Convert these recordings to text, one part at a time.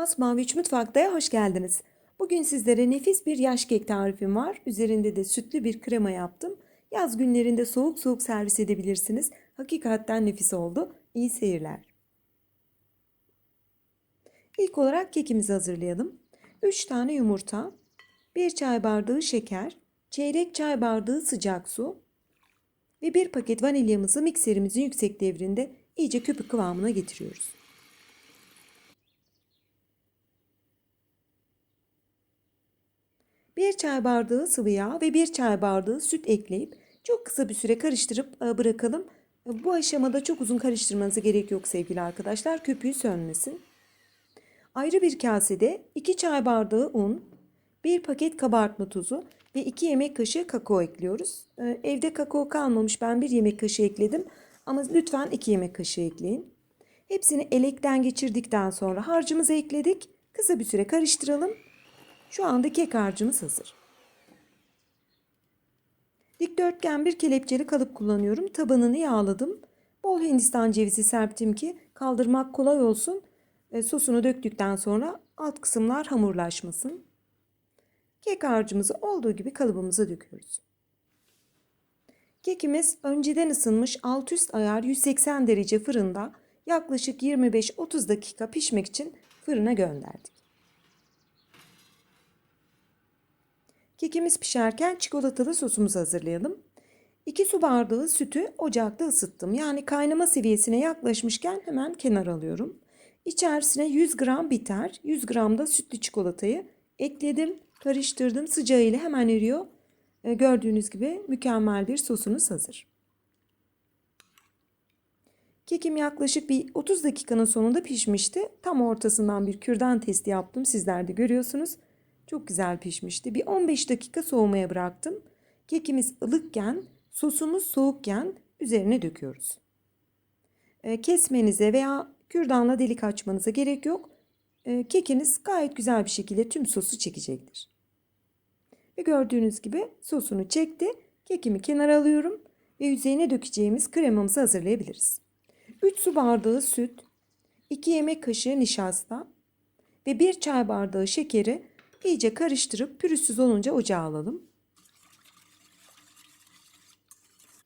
Masmavi 3 Mutfakta'ya hoş geldiniz. Bugün sizlere nefis bir yaş kek tarifim var. Üzerinde de sütlü bir krema yaptım. Yaz günlerinde soğuk soğuk servis edebilirsiniz. Hakikaten nefis oldu. İyi seyirler. İlk olarak kekimizi hazırlayalım. 3 tane yumurta, 1 çay bardağı şeker, çeyrek çay bardağı sıcak su ve 1 paket vanilyamızı mikserimizin yüksek devrinde iyice köpük kıvamına getiriyoruz. Bir çay bardağı sıvı yağ ve bir çay bardağı süt ekleyip çok kısa bir süre karıştırıp e, bırakalım. E, Bu aşamada çok uzun karıştırmanıza gerek yok sevgili arkadaşlar. Köpüğü sönmesin. Ayrı bir kasede 2 çay bardağı un, 1 paket kabartma tuzu ve 2 yemek kaşığı kakao ekliyoruz. E, Evde kakao kalmamış ben 1 yemek kaşığı ekledim ama lütfen 2 yemek kaşığı ekleyin. Hepsini elekten geçirdikten sonra harcımızı ekledik. Kısa bir süre karıştıralım. Şu anda kek harcımız hazır. Dikdörtgen bir kelepçeli kalıp kullanıyorum. Tabanını yağladım. Bol hindistan cevizi serptim ki kaldırmak kolay olsun. E, sosunu döktükten sonra alt kısımlar hamurlaşmasın. Kek harcımızı olduğu gibi kalıbımıza döküyoruz. Kekimiz önceden ısınmış alt üst ayar 180 derece fırında yaklaşık 25-30 dakika pişmek için fırına gönderdik. Kekimiz pişerken çikolatalı sosumuzu hazırlayalım. 2 su bardağı sütü ocakta ısıttım. Yani kaynama seviyesine yaklaşmışken hemen kenar alıyorum. İçerisine 100 gram bitter, 100 gram da sütlü çikolatayı ekledim. Karıştırdım. Sıcağıyla hemen eriyor. E, gördüğünüz gibi mükemmel bir sosunuz hazır. Kekim yaklaşık bir 30 dakikanın sonunda pişmişti. Tam ortasından bir kürdan testi yaptım. Sizler de görüyorsunuz. Çok güzel pişmişti. Bir 15 dakika soğumaya bıraktım. Kekimiz ılıkken, sosumuz soğukken üzerine döküyoruz. E, kesmenize veya kürdanla delik açmanıza gerek yok. E, kekiniz gayet güzel bir şekilde tüm sosu çekecektir. Ve gördüğünüz gibi sosunu çekti. Kekimi kenara alıyorum ve üzerine dökeceğimiz kremamızı hazırlayabiliriz. 3 su bardağı süt, 2 yemek kaşığı nişasta ve 1 çay bardağı şekeri iyice karıştırıp pürüzsüz olunca ocağa alalım.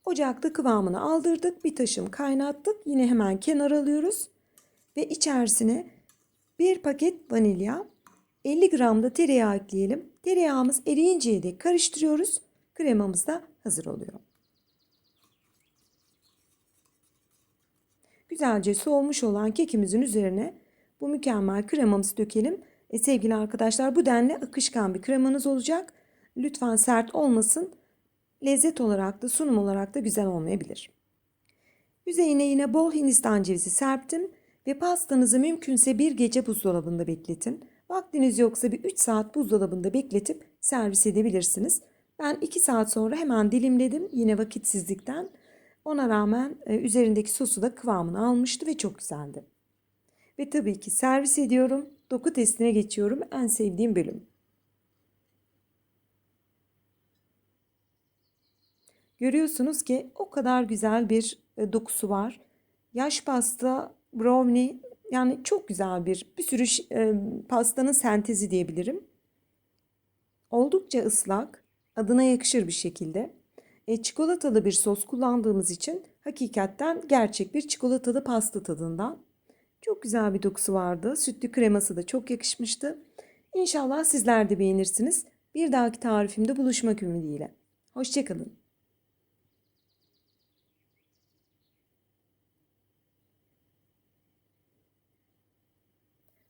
Ocakta kıvamını aldırdık. Bir taşım kaynattık. Yine hemen kenar alıyoruz. Ve içerisine bir paket vanilya, 50 gram da tereyağı ekleyelim. Tereyağımız eriyinceye dek karıştırıyoruz. Kremamız da hazır oluyor. Güzelce soğumuş olan kekimizin üzerine bu mükemmel kremamızı dökelim. E, sevgili arkadaşlar bu denli akışkan bir kremanız olacak. Lütfen sert olmasın. Lezzet olarak da sunum olarak da güzel olmayabilir. Yüzeyine yine bol hindistan cevizi serptim ve pastanızı mümkünse bir gece buzdolabında bekletin. Vaktiniz yoksa bir 3 saat buzdolabında bekletip servis edebilirsiniz. Ben 2 saat sonra hemen dilimledim yine vakitsizlikten. Ona rağmen e, üzerindeki sosu da kıvamını almıştı ve çok güzeldi. Ve tabii ki servis ediyorum. Doku testine geçiyorum. En sevdiğim bölüm. Görüyorsunuz ki o kadar güzel bir e, dokusu var. Yaş pasta, brownie yani çok güzel bir bir sürü e, pastanın sentezi diyebilirim. Oldukça ıslak, adına yakışır bir şekilde. E, çikolatalı bir sos kullandığımız için hakikaten gerçek bir çikolatalı pasta tadından. Çok güzel bir dokusu vardı. Sütlü kreması da çok yakışmıştı. İnşallah sizler de beğenirsiniz. Bir dahaki tarifimde buluşmak ümidiyle. Hoşçakalın.